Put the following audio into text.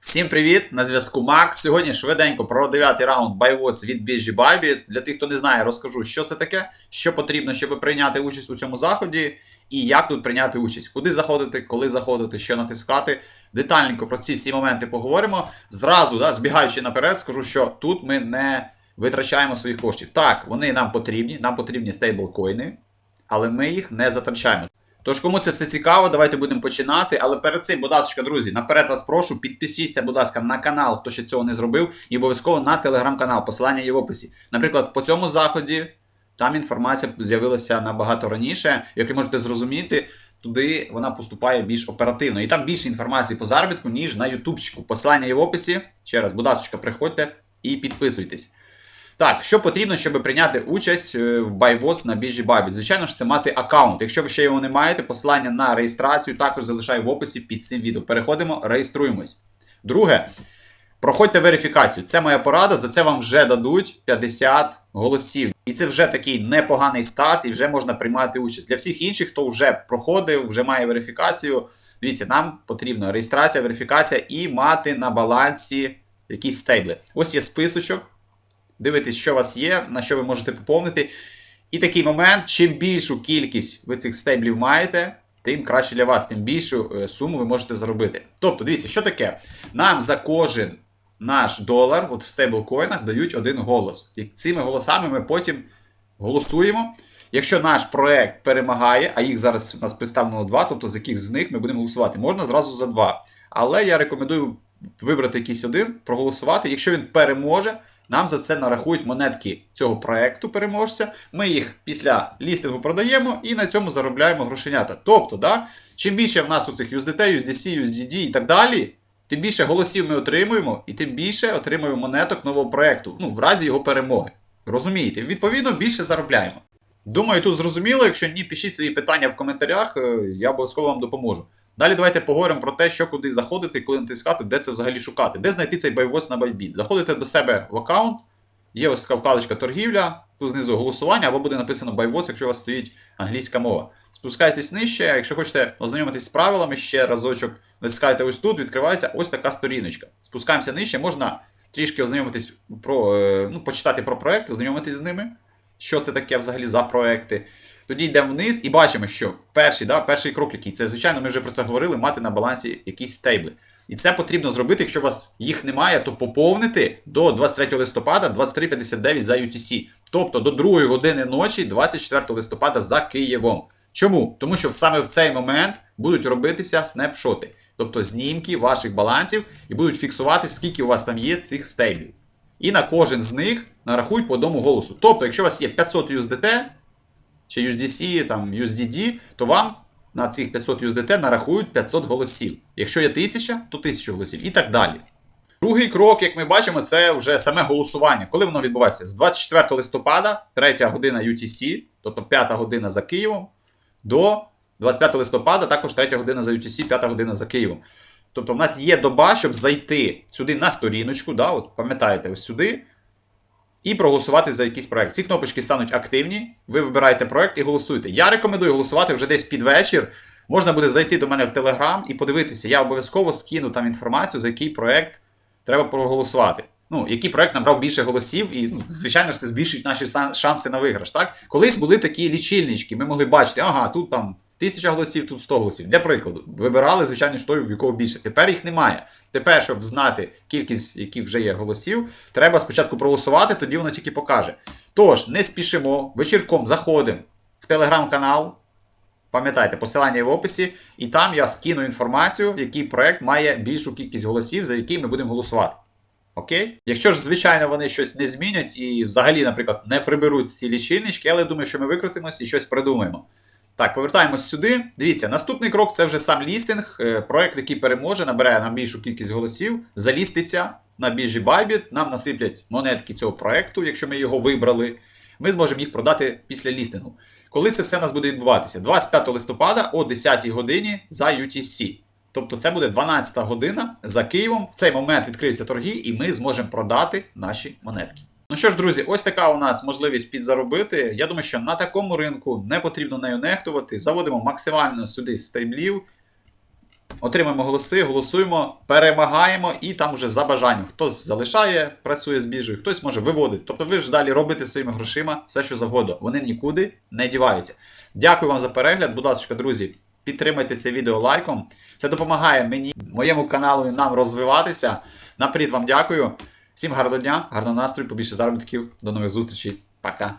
Всім привіт! На зв'язку Макс. Сьогодні швиденько про 9 раунд байвоц від біржі Байбі. Для тих, хто не знає, розкажу, що це таке, що потрібно, щоб прийняти участь у цьому заході, і як тут прийняти участь, куди заходити, коли заходити, що натискати. Детальненько про ці всі моменти поговоримо. Зразу, да, збігаючи наперед, скажу, що тут ми не витрачаємо своїх коштів. Так, вони нам потрібні, нам потрібні стейблкоїни, але ми їх не затрачаємо. Тож, кому це все цікаво, давайте будемо починати. Але перед цим, будь ласка, друзі, наперед вас прошу, підпишіться, будь ласка, на канал, хто ще цього не зробив, і обов'язково на телеграм-канал. Посилання є в описі. Наприклад, по цьому заході там інформація з'явилася набагато раніше. Як ви можете зрозуміти, туди вона поступає більш оперативно. І там більше інформації по заробітку, ніж на ютубчику. Посилання є в описі. Ще раз, будь ласка, приходьте і підписуйтесь. Так, що потрібно, щоб прийняти участь е, в BuyWatch на біржі Bybit? Звичайно ж, це мати аккаунт. Якщо ви ще його не маєте, посилання на реєстрацію також залишаю в описі під цим відео. Переходимо, реєструємось. Друге, проходьте верифікацію. Це моя порада, за це вам вже дадуть 50 голосів. І це вже такий непоганий старт, і вже можна приймати участь. Для всіх інших, хто вже проходив, вже має верифікацію. Дивіться, нам потрібна реєстрація, верифікація і мати на балансі якісь стейбли. Ось є списочок дивитесь, що у вас є, на що ви можете поповнити. І такий момент: чим більшу кількість ви цих стейблів маєте, тим краще для вас, тим більшу е, суму ви можете заробити. Тобто, дивіться, що таке? Нам за кожен наш долар, от в стейблкоїнах, дають один голос. І цими голосами ми потім голосуємо. Якщо наш проект перемагає, а їх зараз у нас представлено два, тобто з яких з них ми будемо голосувати, можна зразу за два. Але я рекомендую вибрати якийсь один, проголосувати. Якщо він переможе, нам за це нарахують монетки цього проекту переможця. Ми їх після лістингу продаємо і на цьому заробляємо грошенята. Тобто, да, чим більше в нас у цих USDT, USDC, USDD і так далі, тим більше голосів ми отримуємо, і тим більше отримуємо монеток нового проекту, ну, в разі його перемоги. Розумієте? Відповідно, більше заробляємо. Думаю, тут зрозуміло. Якщо ні, пишіть свої питання в коментарях, е, я обов'язково вам допоможу. Далі давайте поговоримо про те, що куди заходити, коли натискати, де це взагалі шукати. Де знайти цей байвоз на Bybit. Заходите до себе в аккаунт, є ось така вкладочка торгівля, тут знизу голосування, або буде написано байвоз, якщо у вас стоїть англійська мова. Спускайтесь нижче, якщо хочете ознайомитись з правилами, ще разочок натискаєте ось тут, відкривається ось така сторіночка. Спускаємося нижче, можна трішки ознайомитись про, е, ну, почитати про проект, ознайомитись з ними. Що це таке взагалі за проекти. Тоді йдемо вниз і бачимо, що перший да, перший крок, який це, звичайно, ми вже про це говорили, мати на балансі якісь стейбли. І це потрібно зробити, якщо у вас їх немає, то поповнити до 23 листопада 23.59 за UTC. Тобто до 2 години ночі 24 листопада за Києвом. Чому? Тому що саме в цей момент будуть робитися снапшоти, тобто знімки ваших балансів, і будуть фіксувати, скільки у вас там є цих стейблів. І на кожен з них нарахують по одному голосу. Тобто, якщо у вас є 500 USDT, чи USDC, там, USDD, то вам на цих 500 USDT нарахують 500 голосів. Якщо є 1000, то 1000 голосів і так далі. Другий крок, як ми бачимо, це вже саме голосування. Коли воно відбувається? З 24 листопада, 3 година UTC, тобто 5 година за Києвом, до 25 листопада, також 3 година за UTC, 5 година за Києвом. Тобто в нас є доба, щоб зайти сюди на сторіночку, да, от пам'ятаєте, ось сюди, і проголосувати за якийсь проект. Ці кнопочки стануть активні, ви вибираєте проект і голосуєте. Я рекомендую голосувати вже десь під вечір. Можна буде зайти до мене в Телеграм і подивитися, я обов'язково скину там інформацію, за який проект треба проголосувати. Ну, який проект набрав більше голосів, і, ну, звичайно ж, це збільшить наші шанси на виграш. Так? Колись були такі лічильнички, ми могли бачити, ага, тут там тисяча голосів, тут 100 голосів. Для прикладу, вибирали, звичайно, той, в якого більше. Тепер їх немає. Тепер, щоб знати кількість, які вже є голосів, треба спочатку проголосувати, тоді воно тільки покаже. Тож, не спішимо, вечірком заходимо в телеграм-канал. Пам'ятайте, посилання в описі, і там я скину інформацію, який проект має більшу кількість голосів, за який ми будемо голосувати. Окей? Якщо ж, звичайно, вони щось не змінять і взагалі, наприклад, не приберуть ці лічильнички, але я думаю, що ми викрутимося і щось придумаємо. Так, повертаємось сюди. Дивіться, наступний крок це вже сам лістинг. Е, проект, який переможе, набере нам більшу кількість голосів, заліститься на біржі Bybit, нам насиплять монетки цього проекту, якщо ми його вибрали. Ми зможемо їх продати після лістингу. Коли це все у нас буде відбуватися? 25 листопада о 10 годині за UTC. Тобто це буде 12 година за Києвом. В цей момент відкриються торги, і ми зможемо продати наші монетки. Ну що ж, друзі, ось така у нас можливість підзаробити. Я думаю, що на такому ринку не потрібно нею нехтувати. Заводимо максимально сюди стейблів. Отримаємо голоси, голосуємо, перемагаємо і там уже за бажанням. Хтось залишає, працює з біржею, хтось може виводити. Тобто ви ж далі робите своїми грошима все, що завгодно. Вони нікуди не діваються. Дякую вам за перегляд. Будь ласка, друзі, підтримайте це відео лайком. Це допомагає мені, моєму каналу і нам розвиватися. Наперед вам дякую. Всім гарного дня, гарного настрою, побільше заробітків. До нових зустрічей. Пока.